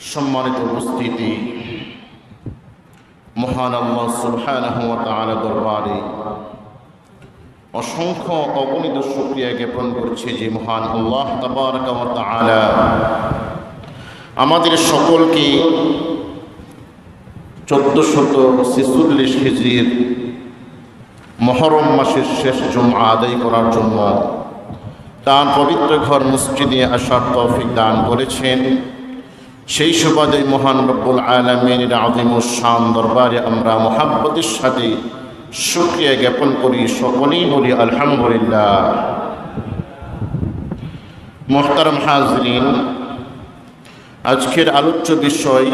সম্মানিত উপস্থিতি। মহান আল্লাহ সুবহানাহু ওয়া দরবারে অসংখ্য অগণিত শুকরিয়া জ্ঞাপন করছে যে মহান আল্লাহ আমাদের সকলকে চোদ্দশত ছেচল্লিশ হিজরির মহরম মাসের শেষ জুমা আদায় করার জন্য তার পবিত্র ঘর মসজিদে আসার তৌফিক দান করেছেন। সেই সুবাদে মহান রব্বুল আলমিনের আদিমুসান দরবারে আমরা মোহাব্বতের সাথে শুক্রিয়া জ্ঞাপন করি সকলেই বলি আলহামদুলিল্লাহ। মোহতারম হাজরিন, আজকের আলোচ্য বিষয়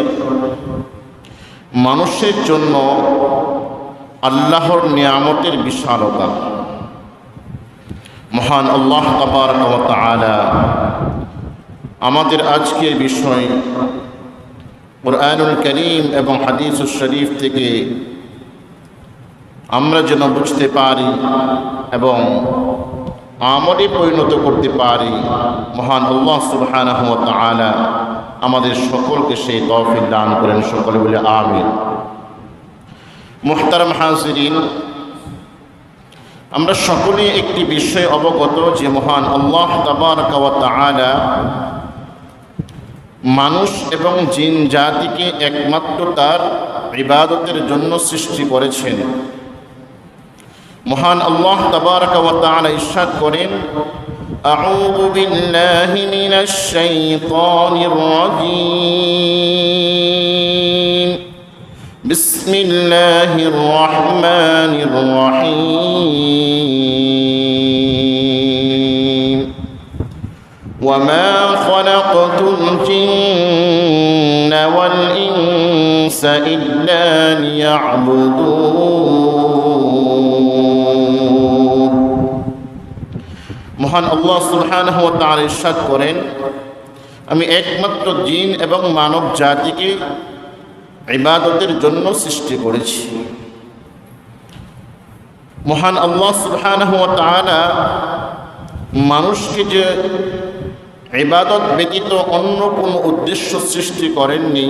মানুষের জন্য আল্লাহর নিয়ামতের বিশালতা। মহান আল্লাহ তালা আমাদের আজকের বিষয় কোরআনুল করিম এবং হাদিসুল শরীফ থেকে আমরা যেন বুঝতে পারি এবং আমলে পরিণত করতে পারি। মহান আল্লাহ সুবহানাহ তাআলা আমাদের সকলকে সেই তৌফিক দান করেন। সকলে বলে আমিন। মুহতারাম হাজিরিন, আমরা সকলে একটি বিষয়ে অবগত যে মহান আল্লাহ তাবারকা ওয়া তাআলা মানুষ এবং জিন জাতিকে একমাত্র তার ইবাদতের জন্য সৃষ্টি করেছেন। মহান আল্লাহ তবারক ওয়া তাআলা করেন, আউযু বিল্লাহি মিনাশ শাইতানির রাজীম। বিসমিল্লাহির وما خلقت الجن والإنس إلا ليعبدون মহান আল্লাহ সুলহানহ তার ইরশাদ করেন আমি একমাত্র জিন এবং মানব জাতিকে ইবাদতের জন্য সৃষ্টি করেছি মহান আল্লাহ সুলহানহ তাআলা মানুষকে যে ইবাদত ব্যতীত অন্য কোনো উদ্দেশ্য সৃষ্টি করেননি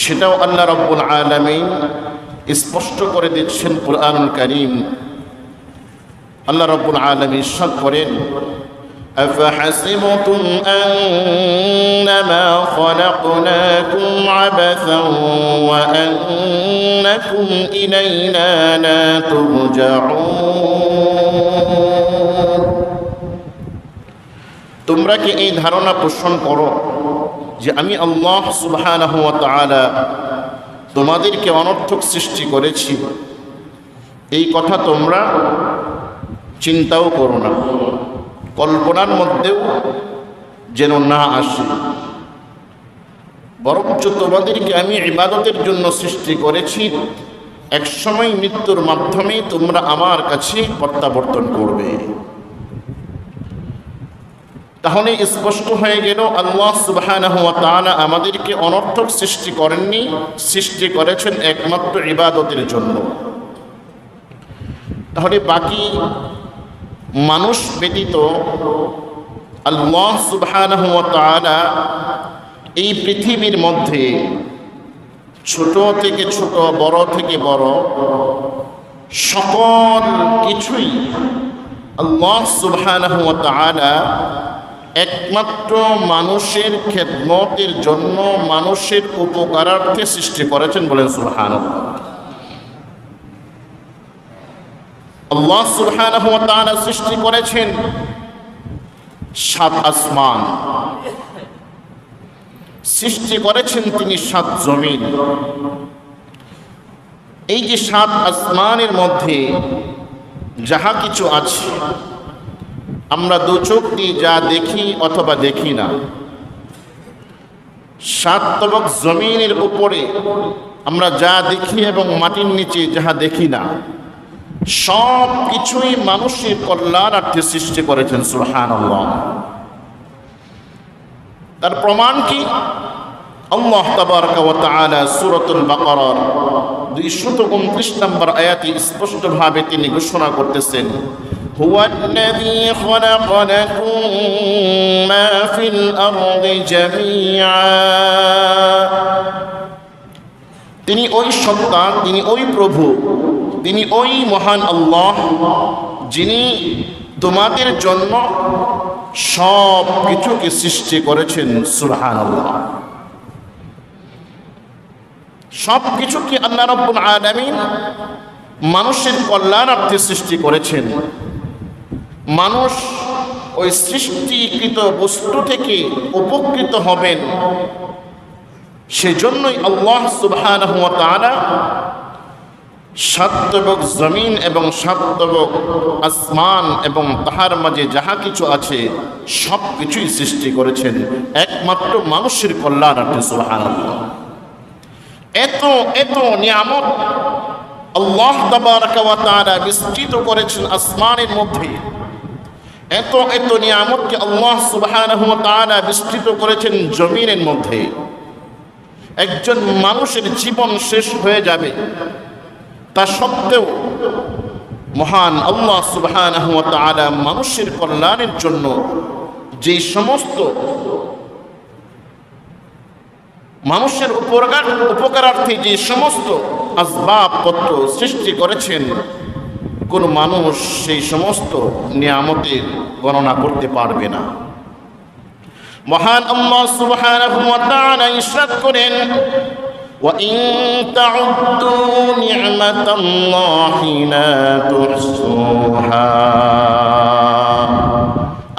সেটাও আল্লাহ রব্বুল আলমিন স্পষ্ট করে দিচ্ছেন কুরআনুল করিম আল্লাহ রব্বুল আলমী ইরশাদ করেন أفحسبتم أنما خلقناكم عبثا وأنكم إلينا لا ترجعون তোমরা কি এই ধারণা পোষণ করো যে আমি আল্লাহ তাআলা তোমাদেরকে অনর্থক সৃষ্টি করেছি? এই কথা তোমরা চিন্তাও করো না। কল্পনার মধ্যেও যেন না আসে। বরঞ্চ তোমাদেরকে আমি ইবাদতের জন্য সৃষ্টি করেছি। একসময় মৃত্যুর মাধ্যমে তোমরা আমার কাছে প্রত্যাবর্তন করবে। তাহলে স্পষ্ট হয়ে গেল, আল্লাহ তাআলা আমাদেরকে অনর্থক সৃষ্টি করেননি, সৃষ্টি করেছেন একমাত্র ইবাদতের জন্য। তাহলে বাকি মানুষ ব্যতীত আল্লাহ সুবহানাহু ওয়া তাআলা এই পৃথিবীর মধ্যে ছোট থেকে ছোট, বড় থেকে বড় সকল কিছুই আল্লাহ সুবহানাহু ওয়া তাআলা একমাত্র মানুষের খেদমতের জন্য মানুষের উপকারার্থে সৃষ্টি করেছেন বলেন সুবহানাল্লাহ। আল্লাহ ওয়া তাআলা সৃষ্টি করেছেন সাত আসমান। সৃষ্টি করেছেন তিনি সাত জমিন। এই যে সাত আসমানের মধ্যে যাহা কিছু আছে আমরা দু চোখ দিয়ে যা দেখি অথবা দেখি না। সাত তবক জমিনের উপরে আমরা যা দেখি এবং মাটির নিচে যাহা দেখি না সব কিছুই মানুষের কল্যাণার্থে সৃষ্টি করেছেন সুলহান তার প্রমাণ কি? বাকারার 229 নম্বর আয়াতে স্পষ্টভাবে তিনি ঘোষণা করতেছেন هو الذي خلق لكم ما في الأرض جميعا তিনি ওই সত্তা তিনি ওই প্রভু তিনি ওই মহান আল্লাহ যিনি তোমাদের জন্য সব কিছুকে সৃষ্টি করেছেন সুরহান আল্লাহ সব কিছুকে আল্লাহ রব্বুল আলামিন মানুষের কল্যাণার্থে সৃষ্টি করেছেন মানুষ ওই সৃষ্টিকৃত বস্তু থেকে উপকৃত হবেন। সেজন্যই আল্লাহ সুবহানাহু ওয়া তাআলা সাত্তবক জমিন এবং সাত্তবক আসমান এবং তাহার মাঝে যাহা কিছু আছে, সব কিছুই সৃষ্টি করেছেন। একমাত্র মানুষের কল্যাণার্থে সুবহানাল্লাহ। এত এত নিয়ামত আল্লাহ তাআলা বিস্তৃত করেছেন আসমানের মধ্যে। এত এত নিয়ামতকে আল্লাহ তাআলা বিস্তৃত করেছেন জমিনের মধ্যে। একজন মানুষের জীবন শেষ হয়ে যাবে। তা সত্ত্বেও মহান আল্লাহ তাআলা মানুষের কল্যাণের জন্য যে সমস্ত মানুষের উপকার, উপকারার্থে যে সমস্ত আসবাবপত্র সৃষ্টি করেছেন কোনো মানুষ সেই সমস্ত নিয়ামতের গণনা করতে পারবে না। মহান আল্লাহ সুবহানাহু ওয়া তাআলা ইরশাদ করেন, ওয়া ইন তাউদ্দু নি'মাতাল্লাহি লা তুহসুহা।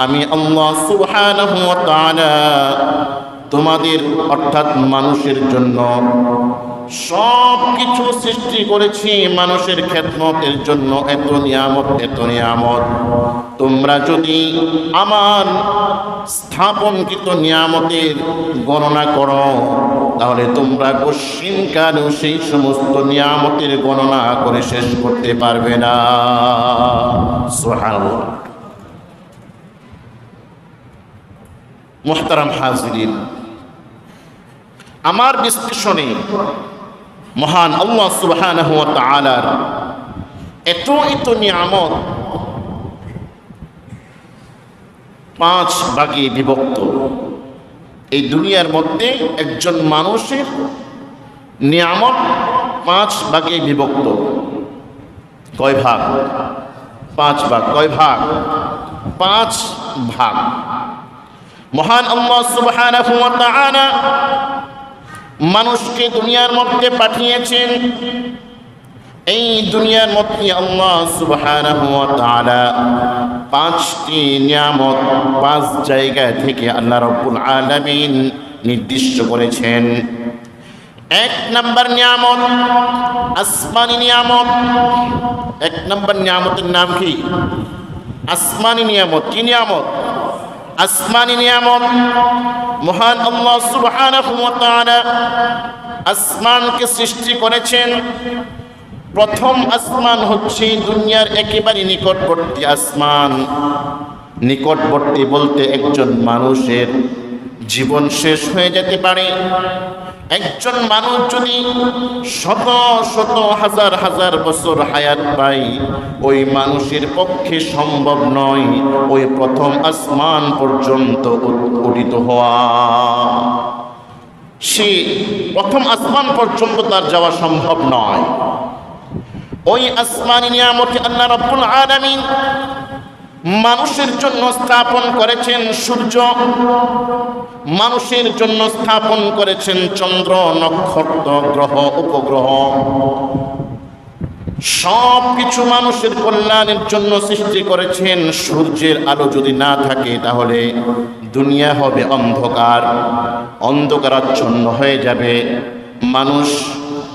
আমি আল্লাহ সুবহানাহু ওয়া তাআলা তোমাদের, অর্থাৎ মানুষের জন্য সব কিছু সৃষ্টি করেছি মানুষের খেদমতের জন্য। এত নিয়ামত এত নিয়ামত। তোমরা যদি আমার স্থাপনকৃত নিয়ামতের গণনা করো, তাহলে তোমরা কশ্চিনকালেও সেই সমস্ত নিয়ামতের গণনা করে শেষ করতে পারবে না। সুবহানাল্লাহ। মোহতারাম হাজরিন আমার বিশ্লেষণে মহান আল্লাহ তাআলার এত এত নিয়ামত পাঁচ ভাগে বিভক্ত। এই দুনিয়ার মধ্যে একজন মানুষের নিয়ামত পাঁচ ভাগে বিভক্ত। কয় ভাগ? পাঁচ ভাগ। কয় ভাগ? পাঁচ ভাগ। মহান আল্লাহ সুবহানাহু ওয়া তাআলা মানুষকে দুনিয়ার মধ্যে পাঠিয়েছেন। এই দুনিয়ার মধ্যে আল্লাহ সুবহানাহু ওয়া তাআলা পাঁচটি নিয়ামত, পাঁচ জায়গা থেকে আল্লাহ রাব্বুল আলামিন নির্দিষ্ট করেছেন। এক নম্বর নিয়ামত, আসমানি নিয়ামত। এক নম্বর নিয়ামতের নাম কি? আসমানি নিয়ামত, কি নিয়ামত? আসমানি নিয়ামত, মহান আল্লাহ সুবহানাহু ওয়া তাআলা আসমানকে সৃষ্টি করেছেন। প্রথম আসমান হচ্ছে দুনিয়ার একেবারে নিকটবর্তী আসমান। নিকটবর্তী বলতে একজন মানুষের জীবন শেষ হয়ে যেতে পারে। একজন মানুষ যদি শত শত, হাজার হাজার বছর হায়াত পায়, ওই মানুষের পক্ষে সম্ভব নয় ওই প্রথম আসমান পর্যন্ত উদিত হওয়া। সে প্রথম আসমান পর্যন্ত তার যাওয়া সম্ভব নয়। ওই আসমানি নিয়ামতি আল্লাহ রাব্বুল আলামিন মানুষের জন্য স্থাপন করেছেন সূর্য, মানুষের জন্য স্থাপন করেছেন চন্দ্র, নক্ষত্র, গ্রহ, উপগ্রহ। সব কিছু মানুষের কল্যাণের জন্য সৃষ্টি করেছেন। সূর্যের আলো যদি না থাকে, তাহলে দুনিয়া হবে অন্ধকার। অন্ধকারাচ্ছন্ন হয়ে যাবে। মানুষ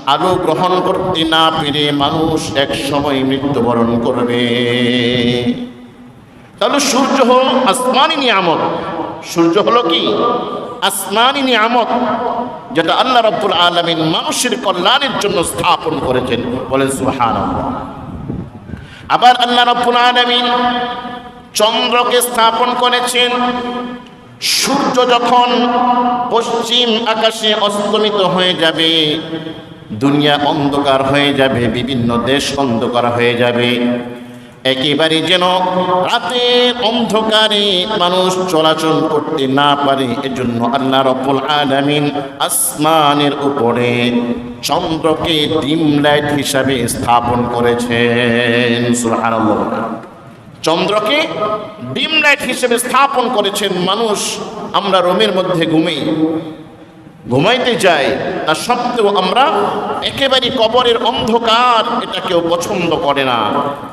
আলো গ্রহণ করতে না পেরে মানুষ এক সময় মৃত্যুবরণ করবে। তাহলে সূর্য হল আসমানি নিয়ামত। সূর্য হলো কি? আসমানি নিয়ামত, যেটা আল্লাহ রব্বুল আলমিন মানুষের কল্যাণের জন্য স্থাপন করেছেন। বলেন সুহান আবার আল্লাহ রব্বুল আলমিন চন্দ্রকে স্থাপন করেছেন। সূর্য যখন পশ্চিম আকাশে অস্তমিত হয়ে যাবে, দুনিয়া অন্ধকার হয়ে যাবে, বিভিন্ন দেশ অন্ধকার হয়ে যাবে একেবারে যেন রাতের অন্ধকারে মানুষ চলাচল করতে না পারে, এজন্য আল্লাহ রব্বুল আলামিন আসমানের উপরে চন্দ্রকে ডিম লাইট হিসাবে স্থাপন করেছেন। সুবহানাল্লাহ। চন্দ্রকে ডিম লাইট হিসেবে স্থাপন করেছেন মানুষ। আমরা রোমের মধ্যে ঘুমাই ঘুমাইতে যাই তা সত্ত্বেও আমরা একেবারে কবরের অন্ধকার এটা কেউ পছন্দ করে না।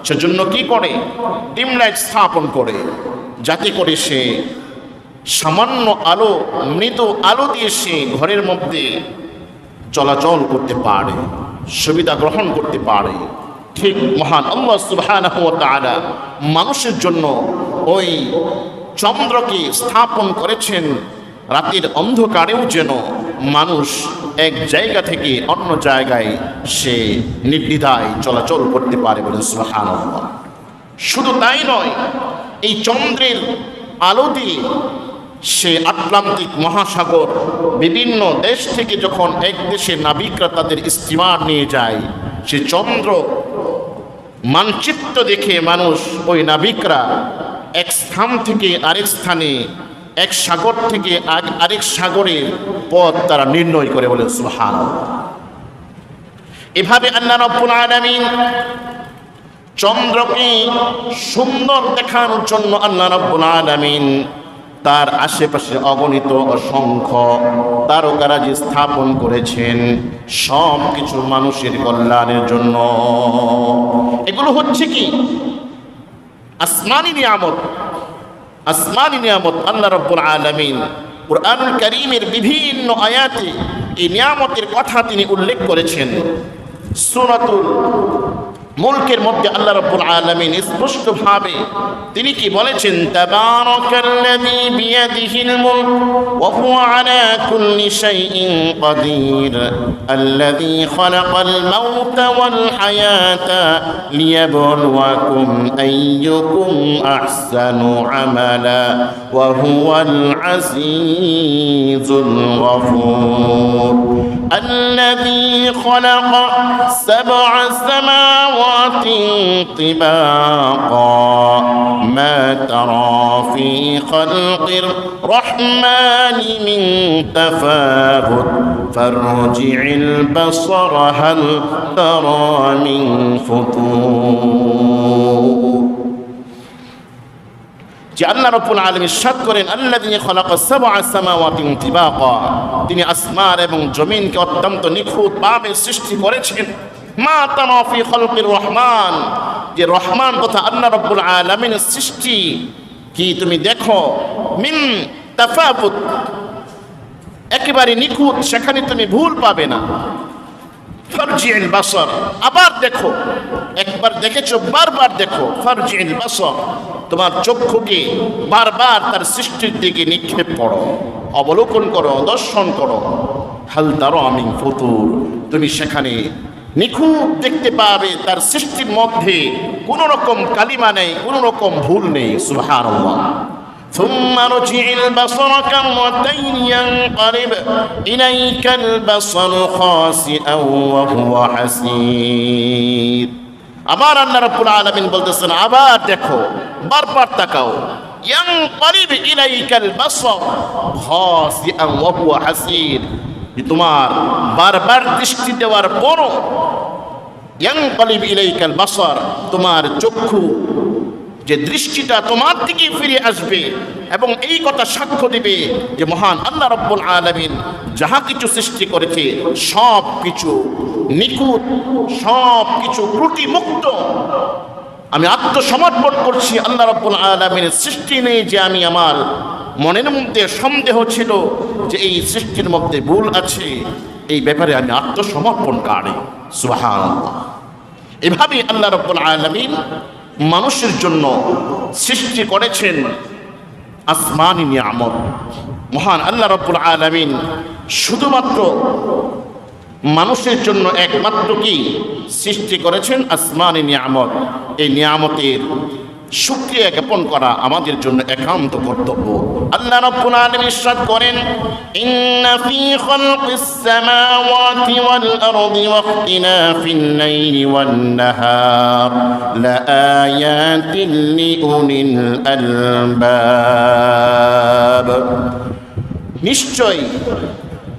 সেজন্য কি করে? ডিম লাইট স্থাপন করে, যাতে করে সে সামান্য আলো, মৃত আলো দিয়ে সে ঘরের মধ্যে চলাচল করতে পারে, সুবিধা গ্রহণ করতে পারে। ঠিক মহান আল্লাহ সুবহানাহু ওয়া তাআলা মানুষের জন্য ওই চন্দ্রকে স্থাপন করেছেন, রাতের অন্ধকারেও যেন মানুষ এক জায়গা থেকে অন্য জায়গায় সে নির্দ্বিধায় চলাচল করতে পারে বলে সুবহানাল্লাহ। শুধু তাই নয়, এই চন্দ্রের আলো দিয়ে সে আটলান্টিক মহাসাগর বিভিন্ন দেশ থেকে যখন এক দেশে নাবিকরা তাদের স্টিমার নিয়ে যায়, সে চন্দ্র মানচিত্র দেখে মানুষ ওই নাবিকরা এক স্থান থেকে আরেক স্থানে এক সাগর থেকে আরেক সাগরের পথ তারা নির্ণয় করে বলে সুহান এভাবে চন্দ্রকে সুন্দর দেখানোর জন্য আল্লাহ রব্বুল আলামিন তার আশেপাশে অগণিত অসংখ্য তারকারাজি স্থাপন করেছেন সব কিছু মানুষের কল্যাণের জন্য। এগুলো হচ্ছে কি? আসমানি নিয়ামত। আসমানি নিয়ামত আল্লাহ রব্বুল আলমিন কুরআনুল করিমের বিভিন্ন আয়াতে এই নিয়ামতের কথা তিনি উল্লেখ করেছেন। সূরাতুল মুলকের মধ্যে আল্লাহ রাব্বুল আলামিন স্পষ্টভাবে তিনি কি বলেছেন তাবারাকাল্লাযী বিয়াদিহিল মুলক ওয়া হুয়া আলা কুল্লি শাইইন কাদির আল্লাযী খালাকাল মাউতা ওয়াল হায়াতা লিয়াবলুয়াকুম আইয়ুকুম আহসানু আমালা ওয়া হুয়াল আজিজুল গফুর الذي خلق سبع سماوات طباقا ما ترى في خلق الرحمن من تفاوت فارجع البصر هل ترى من فطور যে আল্লাহ রব্বুল আলামিন ইরশাদ করেন আল্লাযী খালাকা সাবআ সামাওয়াতিন তিবাকা তিনি আসমান এবং জমিনকে অত্যন্ত নিখুঁতভাবে সৃষ্টি করেছেন মা তারা ফি খালকির রহমান। যে রহমান তথা আল্লাহ রব্বুল আলামিনের সৃষ্টি। কি তুমি দেখো? মিন তাফাবুত। একেবারে নিখুঁত, সেখানে তুমি ভুল পাবে না। ফারজিল বাসর। আবার দেখো, একবার দেখেছ, বারবার দেখো ফারজিল বাসর। তোমার চক্ষুকে বারবার তার সৃষ্টির দিকে নিক্ষেপ করো, অবলোকন করো, দর্শন করো। হাল তারো আমি ফতুর। তুমি সেখানে নিখুঁত দেখতে পাবে তার সৃষ্টির মধ্যে কোনো রকম কালিমা নেই কোনো রকম ভুল নেই সুবহানাল্লাহ ثم ارجع البصر كرتين ينقلب إليك البصر خاسئا وهو حسير আবার আল্লাহ রাব্বুল আলামিন বলতেছেন আবার দেখো বারবার তাকাও ইয়ানকালিব ইলাইকাল বাসর খাসিআন ওয়া হুয়া হাসির যে তোমার বারবার দৃষ্টি দেওয়ার পরও ইয়ানকালিব ইলাইকাল বাসর, তোমার চক্ষু যে দৃষ্টিটা তোমার দিকে ফিরে আসবে এবং এই কথা সাক্ষ্য দিবে যে মহান আল্লাহ রব্বুল আলমিন যাহা কিছু সৃষ্টি করেছে, সব কিছু নিখুঁত, সব কিছু ত্রুটি মুক্ত আমি আত্মসমর্পণ করছি আল্লাহ রব্বুল আলমিনের সৃষ্টি নেই যে আমি আমার মনের মধ্যে সন্দেহ ছিল যে এই সৃষ্টির মধ্যে ভুল আছে। এই ব্যাপারে আমি আত্মসমর্পণকারী। সুবাহান এভাবেই আল্লাহ রব্বুল আলমিন মানুষের জন্য সৃষ্টি করেছেন আসমানি নিয়ামত। মহান আল্লাহ রব্বুল আলমিন শুধুমাত্র মানুষের জন্য একমাত্র কি? সৃষ্টি করেছেন আসমানি নিয়ামত। এই নিয়ামতের শুক্রিয়া জ্ঞাপন করা আমাদের জন্য একান্ত কর্তব্য। আল্লাহ রাব্বুল আলামিন ইরশাদ করেন, ইন্না ফি খালকিস সামাওয়াতি ওয়াল আরদি ওয়া ইখতিলাফিল লাইলি ওয়ান নাহার। লাআয়াতিন লিউলিল আলবাব। নিশ্চয়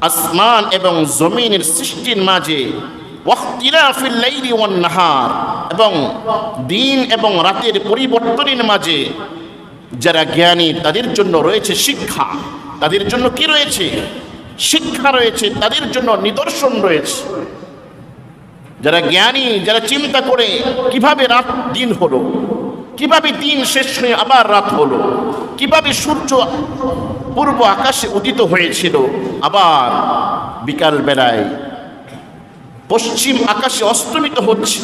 আসমান এবং জমিনের সৃষ্টির মাঝে নাহার, এবং দিন এবং রাতের পরিবর্তনের মাঝে যারা জ্ঞানী, তাদের জন্য রয়েছে শিক্ষা। তাদের জন্য কি রয়েছে? শিক্ষা রয়েছে, তাদের জন্য নিদর্শন রয়েছে। যারা জ্ঞানী, যারা চিন্তা করে কীভাবে রাত দিন হলো, কীভাবে দিন শেষ হয়ে আবার রাত হলো, কীভাবে সূর্য পূর্ব আকাশে উদিত হয়েছিল, আবার বিকাল বেলায় পশ্চিম আকাশে অস্তমিত হচ্ছে।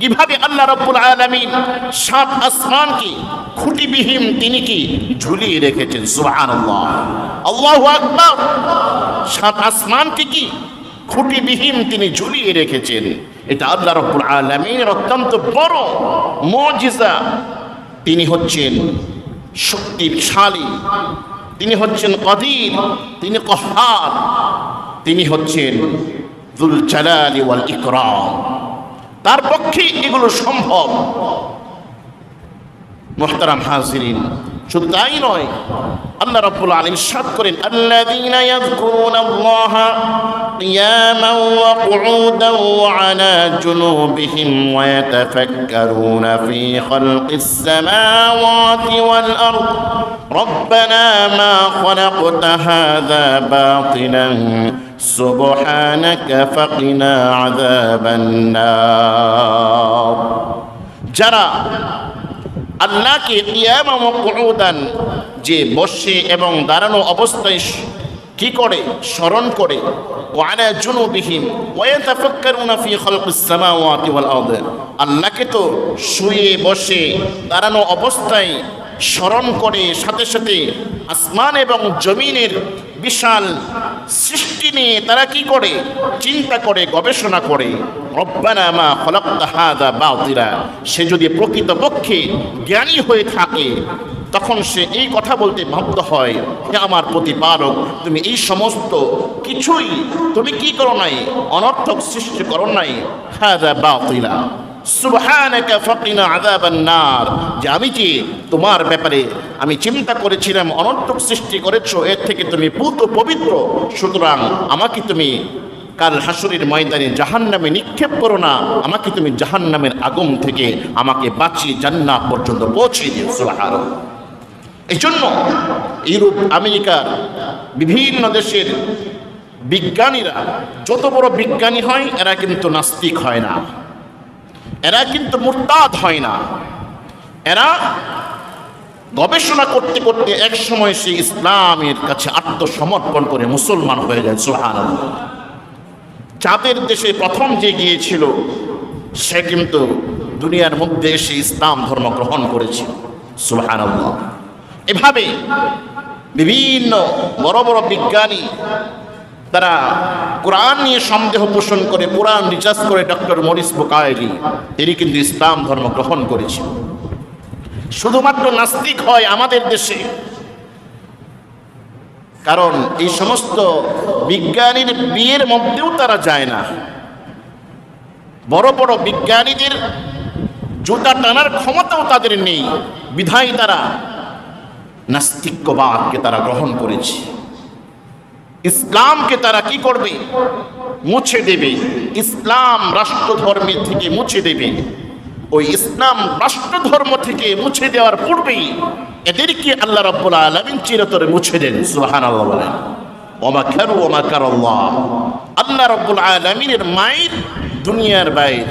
কীভাবে আল্লাহ রব্বুল আলামিন সাত আসমানকে খুঁটিবিহীন তিনি কি ঝুলিয়ে রেখেছেন? সুবহানাল্লাহ। আল্লাহু আকবার। সাত আসমানকে কি খুঁটিবিহীন তিনি ঝুলিয়ে রেখেছেন? এটা আল্লাহ রব্বুল আলামিনের অত্যন্ত বড় মজিজা। তিনি হচ্ছেন শক্তিশালী। তিনি হচ্ছেন কদির। তিনি কহার। তিনি হচ্ছেন দুল জালালি ওয়াল ইকরাম তার পক্ষে এগুলো সম্ভব। মোহতারাম হাজিরিন শুধু তাই নয় আল্লাহ রাব্বুল আলামিন সাদ করেন আল্লাযীনা ইয়াযকুরুনাল্লাহা কিয়ামান ওয়া কুউদান ওয়া আলা জুনুবিহিম ওয়া ইয়াতাফাক্কারুনা ফী খালকিস সামাওয়াতি ওয়াল আরদ ربنا ما خلقت هذا باطلا سبحانك فقنا عذاب النار যারা আল্লাহকে কিয়ামা মুকুদান যে বসে এবং দাঁড়ানো অবস্থায় কি করে? স্মরণ করে। আল্লাহকে তো শুয়ে বসে, দাঁড়ানো অবস্থায় স্মরণ করে, সাথে সাথে আসমান এবং জমিনের বিশাল সৃষ্টি নিয়ে তারা কি করে? চিন্তা করে, গবেষণা করে। বাতিলা। সে যদি প্রকৃতপক্ষে জ্ঞানী হয়ে থাকে, তখন সে এই কথা বলতে বাধ্য হয়, হে আমার প্রতিপালক, তুমি এই সমস্ত কিছুই তুমি কি করো নাই? অনর্থক সৃষ্টি করো নাই। হাদা বাতিলা। সুবহানাকা ফাকিনা যে আমি যে তোমার ব্যাপারে আমি চিন্তা করেছিলাম, অনর্থক সৃষ্টি করেছ, এর থেকে তুমি পুত পবিত্র। সুতরাং আমাকে তুমি কাল হাসুরের ময়দানে জাহান্নামে নিক্ষেপ করো না, আমাকে তুমি জাহান্নামের আগম থেকে আমাকে বাঁচিয়ে জান্না পর্যন্ত পৌঁছে দিও, সুবহানাল্লাহ। এই জন্য ইউরোপ আমেরিকার বিভিন্ন দেশের বিজ্ঞানীরা, যত বড় বিজ্ঞানী হয়, এরা কিন্তু নাস্তিক হয় না। এরা কিন্তু মুরতাদ হয় না। এরা গবেষণা করতে করতে এক সময় সে ইসলামের কাছে আত্মসমর্পণ করে মুসলমান হয়ে যায় সুহান চাঁদের দেশে প্রথম যে গিয়েছিল, সে কিন্তু দুনিয়ার মধ্যে এসে ইসলাম ধর্ম গ্রহণ করেছিল সুহান এভাবে বিভিন্ন বড় বড় বিজ্ঞানী তারা কোরআন নিয়ে সন্দেহ পোষণ করে, কোরআন রিচার্জ করে ডক্টর মরিস বুকায়েলি। তিনি কিন্তু ইসলাম ধর্ম গ্রহণ করেছেন। শুধুমাত্র নাস্তিক হয় আমাদের দেশে। কারণ এই সমস্ত বিজ্ঞানীর বিয়ের মধ্যেও তারা যায় না। বড় বড় বিজ্ঞানীদের জুতা টানার ক্ষমতাও তাদের নেই। বিধায় তারা নাস্তিক্যবাদকে তারা গ্রহণ করেছে। ইসলামকে তারা কি করবে? মুছে দেবে। ইসলাম রাষ্ট্র ধর্মের থেকে মুছে দেবে। ওই ইসলাম রাষ্ট্র ধর্ম থেকে মুছে দেওয়ার পূর্বেই এদেরকে আল্লাহ রাব্বুল আলামিন চিরতরে মুছে দেন। সুবহানাল্লাহ বলেন। ওমা খারু ওমা কারাল্লাহ। আল্লাহ রাব্বুল আলামিনের মায়ের দুনিয়ার বাইরে